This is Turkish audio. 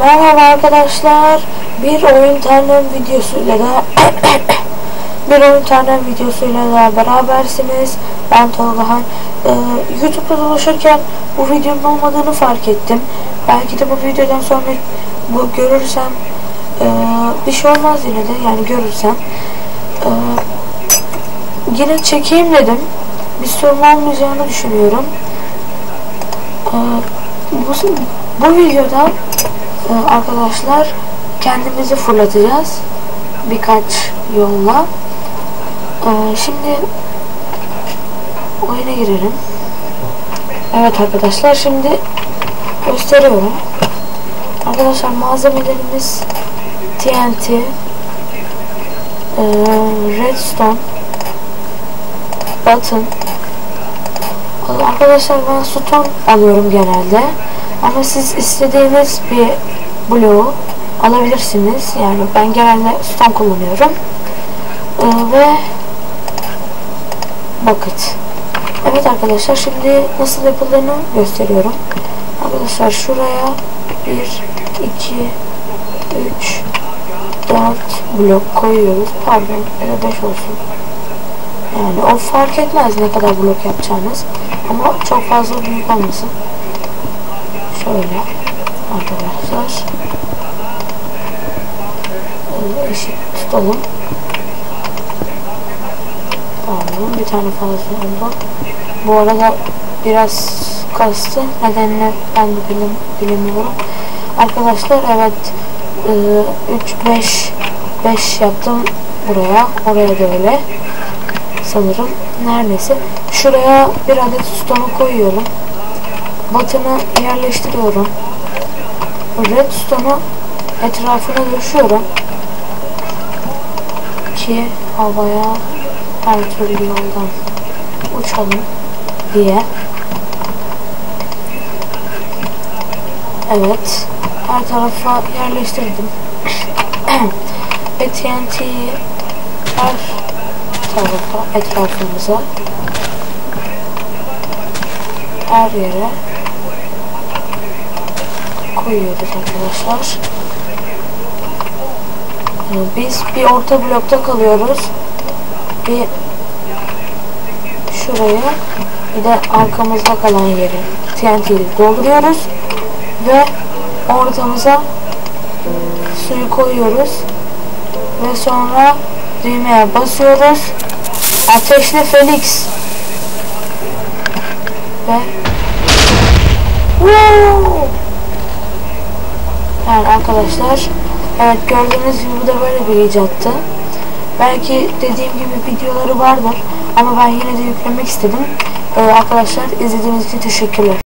Merhaba arkadaşlar. Bir oyun tanrım videosuyla da bir oyun tanrım videosuyla da berabersiniz. Ben Tolgahan. Ee, YouTube'da dolaşırken bu videonun olmadığını fark ettim. Belki de bu videodan sonra bu görürsem e, bir şey olmaz yine de yani görürsem. E, yine çekeyim dedim. Bir sorun olmayacağını düşünüyorum. E, bu, bu videoda arkadaşlar kendimizi fırlatacağız birkaç yolla. Ee, şimdi oyuna girelim. Evet arkadaşlar şimdi gösteriyorum. Arkadaşlar malzemelerimiz TNT e, redstone button. Arkadaşlar ben stone alıyorum genelde ama siz istediğiniz bir bloğu alabilirsiniz. Yani ben genelde stone kullanıyorum. Ee, ve bucket. Evet arkadaşlar şimdi nasıl yapıldığını gösteriyorum. Arkadaşlar şuraya 1, 2, 3, 4 blok koyuyoruz. Pardon ya da 5 olsun. Yani o fark etmez ne kadar blok yapacağınız. Ama çok fazla büyük olmasın. Şöyle arkadaşlar. Eşit tutalım. Tamam bir tane fazla oldu. Bu arada biraz kastı nedenle ben de bilim, bilemiyorum. Arkadaşlar evet 3 5 5 yaptım buraya. Oraya da öyle. Sanırım. Neredeyse. Şuraya bir adet stonu koyuyorum batını yerleştiriyorum. Redstone'u etrafına düşüyorum ki havaya her türlü yoldan uçalım diye. Evet her tarafa yerleştirdim. Ve TNT'yi her tarafa etrafımıza her yere koyuyoruz arkadaşlar. Ee, biz bir orta blokta kalıyoruz. Bir şuraya bir de arkamızda kalan yeri TNT'yi dolduruyoruz ve ortamıza suyu koyuyoruz ve sonra düğmeye basıyoruz. Ateşli Felix ve Woo! Yani arkadaşlar evet gördüğünüz gibi bu da böyle bir icattı. Belki dediğim gibi videoları vardır ama ben yine de yüklemek istedim. Ee, arkadaşlar izlediğiniz için teşekkürler.